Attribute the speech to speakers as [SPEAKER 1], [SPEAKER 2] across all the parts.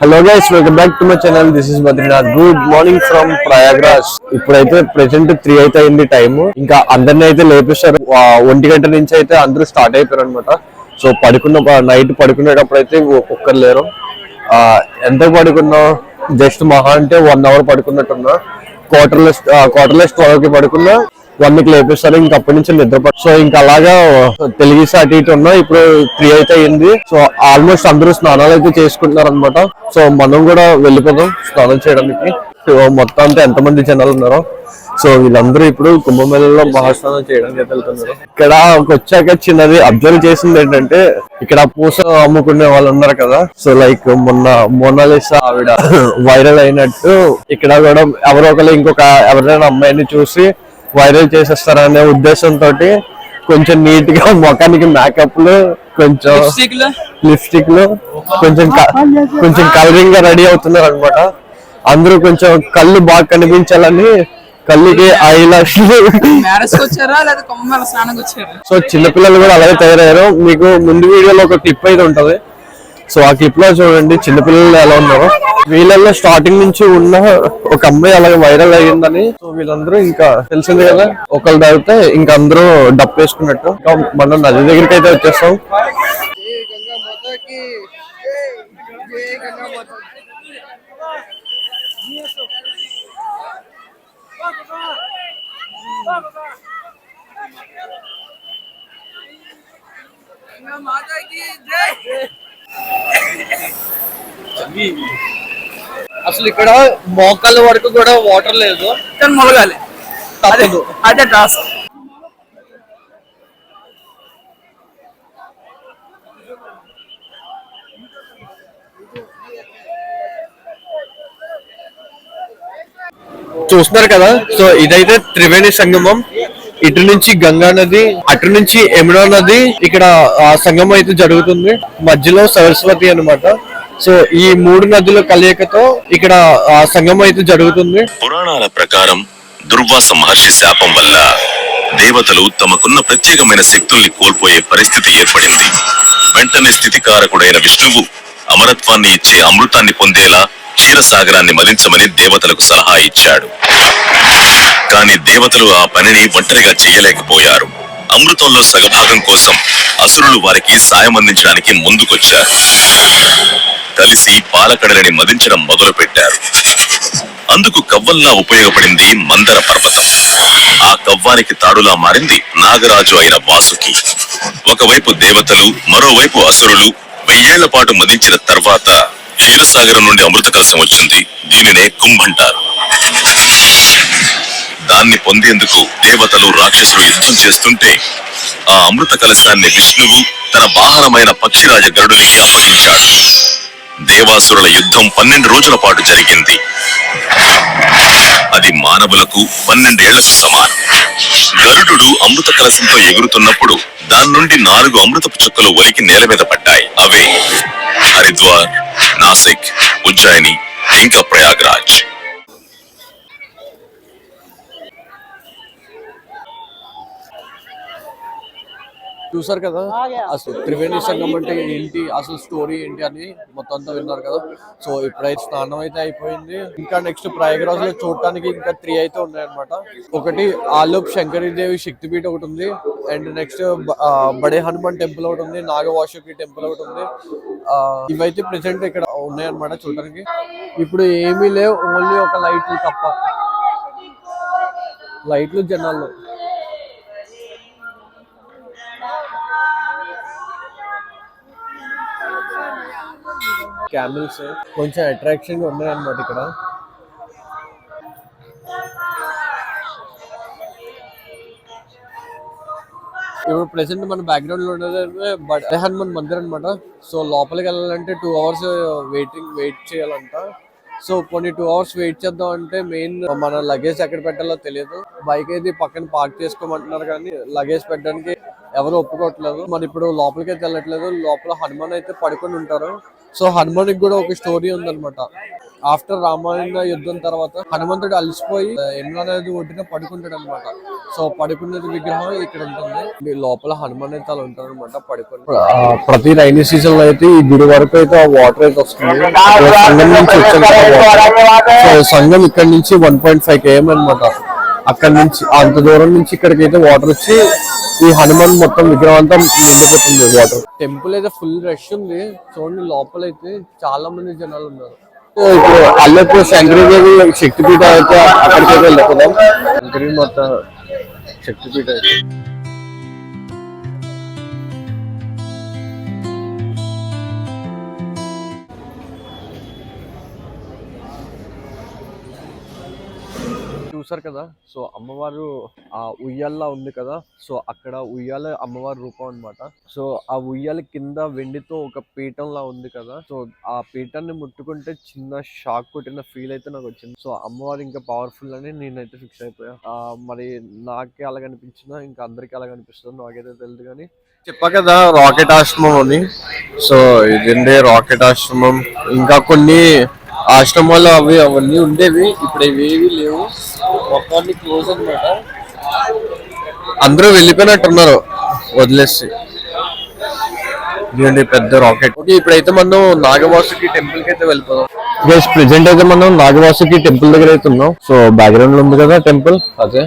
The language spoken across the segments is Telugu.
[SPEAKER 1] Hello guys welcome back to my channel this is Badrinath good morning from Prayagraj ఇప్పుడైతే ప్రెసెంట్ త్రీ అయితే అయింది టైం ఇంకా అందరిని అయితే లేపేశారు. ఒంటి గంట నుంచి అయితే అందరూ స్టార్ట్ అయిపోయారు అనమాట సో పడుకున్న నైట్ పడుకునేటప్పుడు అయితే ఒక్కరు లేరు. ఆ, ఎంత పడుకున్నా జస్ట్ మహా అంటే వన్ అవర్ పడుకున్నట్టున్నా. క్వార్టర్లెస్ క్వార్టర్లెస్ ట్వెల్వ్కి పడుకున్నా. వన్ లేపిస్తారు లేపేస్తారు ఇంకా అప్పటి నుంచి నిద్ర సో ఇంకా అలాగా uh, తెలుగు అటు ఇటు ఉన్నా ఇప్పుడు త్రీ అయితే అయింది. సో ఆల్మోస్ట్ అందరూ స్నానాలు అయితే చేసుకుంటున్నారు అనమాట సో మనం కూడా వెళ్ళిపోదాం స్నానం చేయడానికి. సో మొత్తం అంతా ఎంతమంది జనాలు ఉన్నారో. సో వీళ్ళందరూ ఇప్పుడు కుంభమేళలో మహాస్నానం చేయడానికి వెళ్తున్నారు. ఇక్కడ వచ్చాక చిన్నది అబ్జర్వ్ చేసింది ఏంటంటే ఇక్కడ పూస అమ్ముకునే వాళ్ళు ఉన్నారు కదా. సో లైక్ మొన్న మోనాలిసా ఆవిడ వైరల్ అయినట్టు. ఇక్కడ కూడా ఎవరో ఒకరు ఇంకొక ఎవరైనా అమ్మాయిని చూసి వైరల్ చేసేస్తారనే ఉద్దేశంతో కొంచెం నీట్గా ముఖానికి మేకప్లు కొంచెం లిప్స్టిక్లు కొంచెం కొంచెం కలరింగ్గా రెడీ అవుతున్నారు అనమాట అందరూ కొంచెం కళ్ళు బాగా కనిపించాలని కళ్ళుకి ఐ
[SPEAKER 2] వచ్చారా
[SPEAKER 1] సో చిన్నపిల్లలు కూడా అలాగే తయారయ్యారు. మీకు ముందు వీడియోలో ఒక క్లిప్ అయితే ఉంటది. సో ఆ క్లిప్లో చూడండి చిన్నపిల్లలు ఎలా ఉన్నారు. వీళ్ళల్లో స్టార్టింగ్ నుంచి ఉన్న ఒక అమ్మాయి అలాగే వైరల్ అయ్యిందని. సో వీళ్ళందరూ ఇంకా తెలిసింది కదా ఒకళ్ళు తాగితే ఇంకా అందరూ డప్ వేసుకున్నట్టు. ఇంకా మనం నది దగ్గరికి అయితే వచ్చేస్తాం.
[SPEAKER 3] అసలు ఇక్కడ మోకాళ్ళ వరకు కూడా వాటర్ లేదు.
[SPEAKER 2] కానీ మొలగాలి. అదే
[SPEAKER 3] తప్పదు.
[SPEAKER 2] అదే టాస్క్
[SPEAKER 1] చూస్తున్నారు కదా సో ఇదైతే త్రివేణి సంగమం. ఇటు నుంచి గంగా నది అటు నుంచి యమునా నది ఇక్కడ సంగమం అయితే జరుగుతుంది. మధ్యలో సరస్వతి అన్నమాట. సో ఈ మూడు నదుల కలయికతో ఇక్కడ సంగమం అయితే జరుగుతుంది.
[SPEAKER 4] పురాణాల ప్రకారం దుర్వాస మహర్షి శాపం వల్ల దేవతలు తమకున్న ప్రత్యేకమైన శక్తుల్ని కోల్పోయే పరిస్థితి ఏర్పడింది. వెంటనే స్థితికారకుడైన విష్ణువు అమరత్వాన్ని ఇచ్చే అమృతాన్ని పొందేలా క్షీరసాగరాన్ని మదించమని దేవతలకు సలహా ఇచ్చాడు. కానీ దేవతలు ఆ పనిని ఒంటరిగా చేయలేకపోయారు. అమృతంలో సగభాగం కోసం అసురులు వారికి సాయం అందించడానికి ముందుకొచ్చారు. కలిసి పాలకడలని మదించడం మొదలు పెట్టారు అందుకు కవ్వల్లా ఉపయోగపడింది మందర పర్వతం. ఆ కవ్వానికి తాడులా మారింది నాగరాజు అయిన వాసుకి. ఒకవైపు దేవతలు మరోవైపు అసురులు వెయ్యేళ్ళ పాటు మదించిన తర్వాత క్షీరసాగరం నుండి అమృత కలసం వచ్చింది. దీనినే కుంభంటారు. దాన్ని పొందేందుకు దేవతలు రాక్షసులు యుద్ధం చేస్తుంటే ఆ అమృత కలశాన్ని విష్ణువు తన వాహనమైన పక్షిరాజ గరుడునికి అప్పగించాడు. దేవాసురుల యుద్ధం పన్నెండు రోజుల పాటు జరిగింది. అది మానవులకు పన్నెండేళ్ళకు సమానం. గరుడు అమృత కలశంతో ఎగురుతున్నప్పుడు దాని నుండి నాలుగు అమృతపు చుక్కలు ఒలికి నేల మీద పడ్డాయి. అవే హరిద్వార్ నాసిక్ ఉజ్జయిని ఇంకా ప్రయాగ్రాజ్.
[SPEAKER 1] చూసారు కదా? అసలు త్రివేణి సంగమం అంటే ఏంటి? అసలు స్టోరీ ఏంటి అని మొత్తం అంతా విన్నారు కదా. సో ఇప్పుడైతే స్నానం అయితే అయిపోయింది. ఇంకా నెక్స్ట్ ప్రయాగరాజ్లో చూడటానికి ఇంకా త్రీ అయితే ఉన్నాయన్నమాట. ఒకటి ఆలోప్ శంకరీదేవి శక్తిపీఠ ఒకటి ఉంది. And next Bade Hanuman temple ఒకటి ఉంది. నాగవాసుకి టెంపుల్ ఒకటి ఉంది. ఇవైతే ప్రెసెంట్ ఇక్కడ ఉన్నాయన్నమాట చూడటానికి. ఇప్పుడు ఏమీ లేవు ఓన్లీ ఒక లైట్లు తప్ప. లైట్లు జనాలు క్యామిల్స్ కొంచెం అట్రాక్షన్గా ఉన్నాయి అనమాట ఇక్కడ. ఇప్పుడు ప్రెసెంట్ మన బ్యాక్గ్రౌండ్లో ఉన్నది బట్ హనుమాన్ మందిర్ అనమాట సో లోపలికి వెళ్ళాలంటే టూ అవర్స్ వెయిటింగ్ వెయిట్ చేయాలంట. సో కొన్ని టూ అవర్స్ వెయిట్ చేద్దాం అంటే మెయిన్ మన లగేజ్ ఎక్కడ పెట్టాలో తెలియదు. బైక్ అయితే పక్కన పార్క్ చేసుకోమంటున్నారు కానీ లగేజ్ పెట్టడానికి ఎవరు ఒప్పుకోవట్లేదు. మరి ఇప్పుడు లోపలికి అయితే వెళ్ళట్లేదు. లోపల హనుమాన్ అయితే పడుకొని ఉంటారు. సో హనుమానికి కూడా ఒక స్టోరీ ఉందన్నమాట. ఆఫ్టర్ రామాయణ యుద్ధం తర్వాత హనుమంతుడు అలసిపోయి ఎన్నో ఒడ్డున పడుకుంటాడు అనమాట సో పడుకున్నది విగ్రహం ఇక్కడ ఉంటుంది. లోపల హనుమాన్ అయితే అలా ఉంటారు అనమాట పడుకుని ప్రతి రైనీ సీజన్లో అయితే ఈ గుడి వరకు అయితే ఆ వాటర్ అయితే వస్తుంది. సంఘం నుంచి వచ్చే సో సంఘం ఇక్కడ నుంచి వన్ పాయింట్ ఫైవ్ కేఎం అనమాట అక్కడ నుంచి అంత దూరం నుంచి ఇక్కడికి అయితే వాటర్ వచ్చి ఈ హనుమాన్ మొత్తం విగ్రహం అంతా నిండిపోతుంది వాటర్ టెంపుల్ అయితే ఫుల్ రష్ ఉంది. చూడండి లోపల అయితే చాలా మంది జనాలు ఉన్నారు. ఇప్పుడు అల్లపు శంకరదేవి శక్తిపీఠ అయితే అక్కడికి అయితే వెళ్ళిపోదాం. శంకరి మాత శక్తిపీఠ అయితే. చూసారు కదా? సో అమ్మవారు ఆ ఉయ్యాల ఉంది కదా? సో అక్కడ ఉయ్యాల అమ్మవారి రూపం అన్నమాట. సో ఆ ఉయ్యాల కింద వెండితో ఒక పీఠంలా ఉంది కదా? సో ఆ పీఠాన్ని ముట్టుకుంటే చిన్న షాక్ కొట్టిన ఫీల్ అయితే నాకు వచ్చింది. సో అమ్మవారు ఇంకా పవర్ఫుల్ అని నేనైతే ఫిక్స్ అయిపోయా. మరి నాకే అలా కనిపించినా ఇంకా అందరికీ అలా కనిపిస్తుంది నాకైతే తెలియదు కానీ. చెప్పా కదా రాకెట్ ఆశ్రమం అని. సో ఇదండి రాకెట్ ఆశ్రమం? ఇంకా కొన్ని ఆశ్రమాలు అవి అవన్నీ ఉండేవి. ఇప్పుడు ఇవి ఏవి లేవు. అందరూ వెళ్ళిపోయినట్టున్నారు. వదిలేసి. ఇదండి పెద్ద రాకెట్ ఓకే ఇప్పుడైతే మనం నాగవాసుకి టెంపుల్కి అయితే వెళ్ళిపోదాం. గైస్ ప్రెసెంట్ అయితే మనం నాగవాసుకి టెంపుల్ దగ్గర అయితే ఉన్నాం. సో బ్యాక్గ్రౌండ్లో ఉంది కదా టెంపుల్ అదే.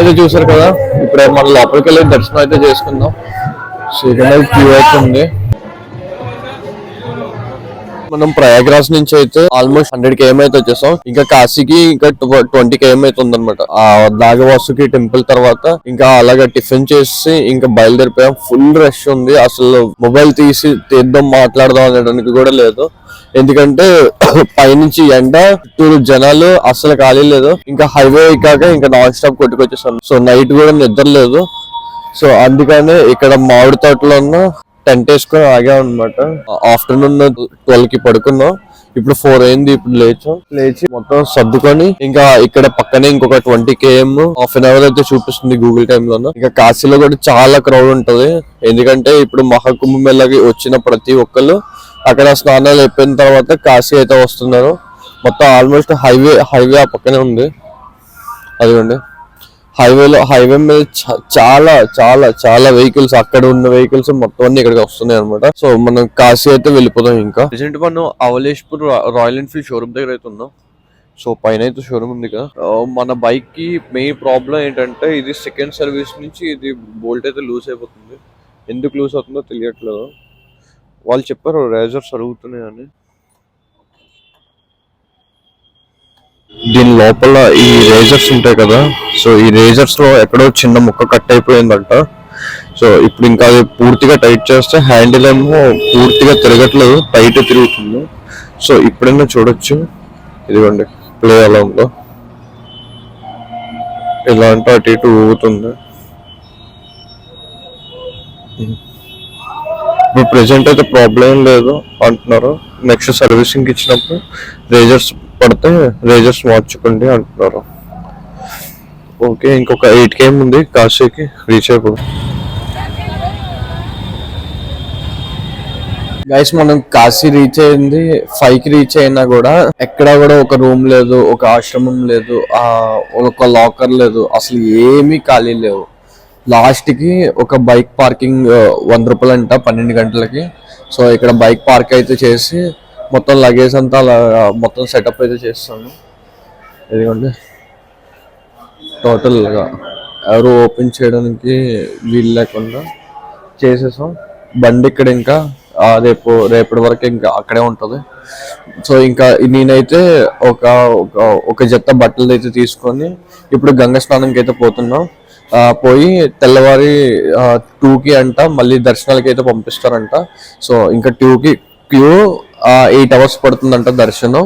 [SPEAKER 1] అయితే చూసారు కదా? ఇప్పుడు మన లోపలికి వెళ్ళి దర్శనం అయితే చేసుకుందాం. శ్రీరంగ క్యూ అయితే ఉంది. మనం ప్రయాగ్రాజ్ నుంచి అయితే ఆల్మోస్ట్ హండ్రెడ్ కేఎం అయితే వచ్చేసాం. ఇంకా కాశీకి ఇంకా ట్వంటీ కేఎం అయితే ఉందన్నమాట. ఆ టెంపుల్ తర్వాత ఇంకా అలాగా టిఫిన్ చేసి ఇంకా బయలుదేరిపోయాం. ఫుల్ రష్ ఉంది. అసలు మొబైల్ తీసి తీద్దాం మాట్లాడదాం అనడానికి కూడా లేదు. ఎందుకంటే పైనుంచి ఎండ చుట్టూరు జనాలు అసలు ఖాళీ లేదు. ఇంకా హైవే ఎక్కాక ఇంకా నాన్ స్టాప్ కొట్టుకొచ్చేసాం సో నైట్ కూడా నిద్ర లేదు. సో అందుకనే ఇక్కడ మామిడి తోటలో ఉన్న టెంట్ వేసుకొని ఆగాం అనమాట ఆఫ్టర్నూన్ ట్వెల్వ్కి పడుకున్నాం. ఇప్పుడు ఫోర్ అయింది ఇప్పుడు లేచాం. లేచి మొత్తం సర్దుకొని ఇంకా ఇక్కడ పక్కనే ఇంకొక twenty KM half an hour అయితే చూపిస్తుంది గూగుల్ టైమ్లో ఇంకా కాశీలో కూడా చాలా క్రౌడ్ ఉంటది. ఎందుకంటే ఇప్పుడు మహాకుంభమేళకి వచ్చిన ప్రతి ఒక్కరు అక్కడ స్నానాలు అయిపోయిన తర్వాత కాశీ అయితే వస్తున్నారు మొత్తం ఆల్మోస్ట్ హైవే హైవే ఆ పక్కనే ఉంది. అదిగోండి. హైవేలో హైవే మీద చాలా చాలా చాలా వెహికల్స్ అక్కడ ఉన్న వెహికల్స్ మొత్తం అన్ని ఇక్కడికి వస్తున్నాయి అనమాట సో మనం కాశీ అయితే వెళ్ళిపోదాం ఇంకా. ప్రజెంట్ మనం అవలేష్పూర్ రాయల్ ఎన్ఫీల్డ్ షోరూమ్ దగ్గర అయితే ఉన్నాం. సో పైన అయితే షోరూమ్ ఉంది కదా uh, మన బైక్కి మెయిన్ ప్రాబ్లం ఏంటంటే ఇది సెకండ్ సర్వీస్ నుంచి ఇది బోల్ట్ అయితే లూజ్ అయిపోతుంది. ఎందుకు లూజ్ అవుతుందో తెలియట్లేదు. వాళ్ళు చెప్పారు రేజర్స్ అరుగుతున్నాయి అని. దీని లోపల ఈ రేజర్స్ ఉంటాయి కదా సో ఈ రేజర్స్లో ఎక్కడో చిన్న ముక్క కట్ అయిపోయిందంట. సో ఇప్పుడు ఇంకా అది పూర్తిగా టైట్ చేస్తే హ్యాండిల్ ఏమో పూర్తిగా తిరగట్లేదు టైట్ తిరుగుతుంది. సో ఇప్పుడైనా చూడొచ్చు. ఇదిగోండి ప్లే అలా ఉందో. ఇలా అంటే అటు ఇటు ఊగుతుంది. ఇప్పుడు ప్రెసెంట్ అయితే ప్రాబ్లం లేదు అంటున్నారు. నెక్స్ట్ సర్వీసింగ్ ఇచ్చినప్పుడు రేజర్స్ పడితే రేజర్స్ మార్చుకోండి అంటున్నారు. ఓకే ఇంకొక ఎయిట్ కేమ్ ఉంది కాశీకి రీచ్ అయిపోయి గైస్ మనం కాశీ రీచ్ అయింది. ఫైవ్కి రీచ్ అయినా కూడా ఎక్కడా కూడా ఒక రూమ్ లేదు ఒక ఆశ్రమం లేదు ఒక లాకర్ లేదు. అసలు ఏమీ ఖాళీ లేవు. లాస్ట్కి ఒక బైక్ పార్కింగ్ వంద రూపాయలు అంట పన్నెండు గంటలకి. సో ఇక్కడ బైక్ పార్క్ అయితే చేసి మొత్తం లగేజ్ అంతా అలా మొత్తం సెటప్ అయితే చేస్తాను ఇదిగోండి. టోటల్గా ఎవరు ఓపెన్ చేయడానికి వీలు లేకుండా చేసేసాం. బండి ఇక్కడ ఇంకా రేపు రేపటి వరకు ఇంకా అక్కడే ఉంటుంది. సో ఇంకా నేనైతే ఒక ఒక- జత బట్టలు అయితే తీసుకొని ఇప్పుడు గంగ స్నానంకి అయితే పోతున్నాం. పోయి తెల్లవారి టూకి అంట మళ్ళీ దర్శనాలకి అయితే పంపిస్తారంట. సో ఇంకా టూకి క్యూ ఎయిట్ అవర్స్ పడుతుందంట దర్శనం.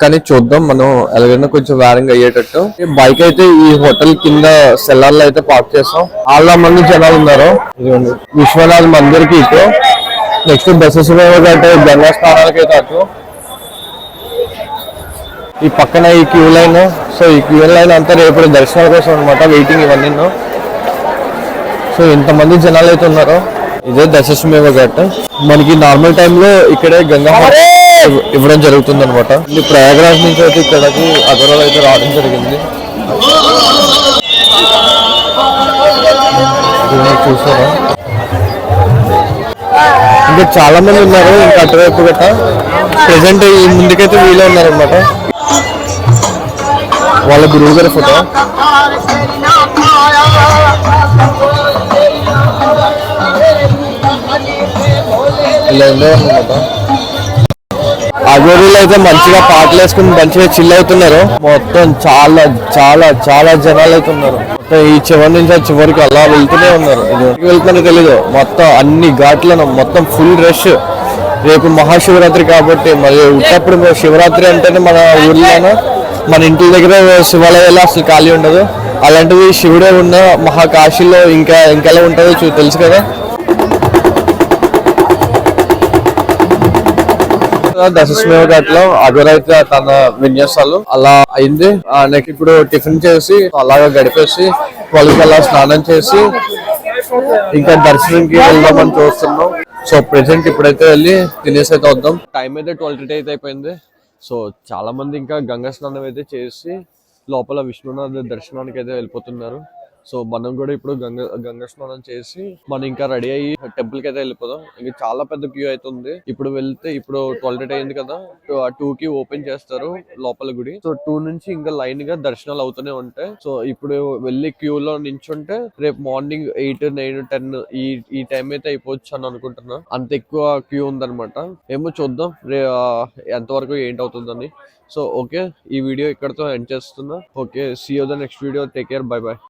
[SPEAKER 1] కానీ చూద్దాం మనం ఎలాగైనా కొంచెం వేరంగా అయ్యేటట్టు. బైక్ అయితే ఈ హోటల్ కింద సెల్లార్లో అయితే పార్క్ చేస్తాం. చాలా మంది జనాలు ఉన్నారు. విశ్వనాథ్ మందిర్కి ఇటు నెక్స్ట్ బస్సెస్ అంటే గంగా స్నానాలకి అయితే అటు. ఈ పక్కన ఈ క్యూ లైన్ సో ఈ క్యూ లైన్ అంతా రేపు దర్శనాల కోసం అనమాట వెయిటింగ్ ఇవన్నీ సో ఇంతమంది జనాలు అయితే ఉన్నారు ఇదే దశస్మేవ ఘాట్. మనకి నార్మల్ టైంలో ఇక్కడే గంగా ఇవ్వడం జరుగుతుంది అనమాట ఇది ప్రయాగరాజ్ నుంచి అయితే ఇక్కడికి అగరాలు అయితే రావడం జరిగింది. చూసారా? ఇంకా చాలా మంది ఉన్నారు ఇంకా అటువైపు గట్ట. ప్రెసెంట్ ఈ ముందుకైతే వీలే ఉన్నారు అనమాట వాళ్ళ గురువు గారి ఫోటో. ఆ ఉండే అయితే మంచిగా పాటలు వేసుకుని మంచిగా చిల్ అవుతున్నారు. మొత్తం చాలా చాలా చాలా జనాలు అయితే ఉన్నారు. మొత్తం ఈ చివరి నుంచి ఆ చివరికి అలా వెళ్తూనే ఉన్నారు. ఇది తెలీదు. మొత్తం అన్ని ఘాట్లను మొత్తం ఫుల్ రష్ రేపు మహాశివరాత్రి కాబట్టి మరి ఉట్టప్పుడు శివరాత్రి అంటేనే మన ఊర్లోనూ మన ఇంటి దగ్గర శివాలయాలు అసలు ఖాళీ ఉండదు. అలాంటివి శివుడే ఉన్న మహాకాశీలో ఇంకా ఇంకెలా ఉంటుందో చూ తెలుసు కదా. దశస్మేవ ఘాట్లో అగరైతే తన విన్యాసాలు అలా అయింది. నెక్స్ట్ ఇప్పుడు టిఫిన్ చేసి అలాగా గడిపేసి వాళ్ళకి అలా స్నానం చేసి ఇంకా దర్శనంకి వెళ్దామని చూస్తున్నాం. సో ప్రెసెంట్ ఇప్పుడైతే వెళ్ళి తినేసి అయితే వద్దాం టైం అయితే ట్వెల్వ్ థర్టీ అయితే అయిపోయింది. సో చాలా మంది ఇంకా గంగా స్నానం అయితే చేసి లోపల విష్ణునాథ్ దర్శనానికి అయితే వెళ్ళిపోతున్నారు. సో మనం కూడా ఇప్పుడు గంగ గంగ స్నానం చేసి మనం ఇంకా రెడీ అయ్యి టెంపుల్కి అయితే వెళ్ళిపోదాం. ఇంకా చాలా పెద్ద క్యూ అయితే ఉంది ఇప్పుడు వెళ్తే ఇప్పుడు ట్వెల్వ్ అయింది కదా టూ కి ఓపెన్ చేస్తారు లోపల గుడి. సో టూ నుంచి ఇంకా లైన్గా దర్శనాలు అవుతూనే ఉంటాయి. సో ఇప్పుడు వెళ్ళి క్యూ లో నించుంటే రేపు మార్నింగ్ ఎయిట్ నైన్ టెన్ ఈ ఈ టైం అయితే అయిపోవచ్చు అని అనుకుంటున్నా. అంత ఎక్కువ క్యూ ఉందన్నమాట. ఏమో చూద్దాం. రే ఎంతవరకు ఏంటి అవుతుందని. సో ఓకే ఈ వీడియో ఇక్కడతో ఎండ్ చేస్తున్నా. Okay see you the next video take care bye bye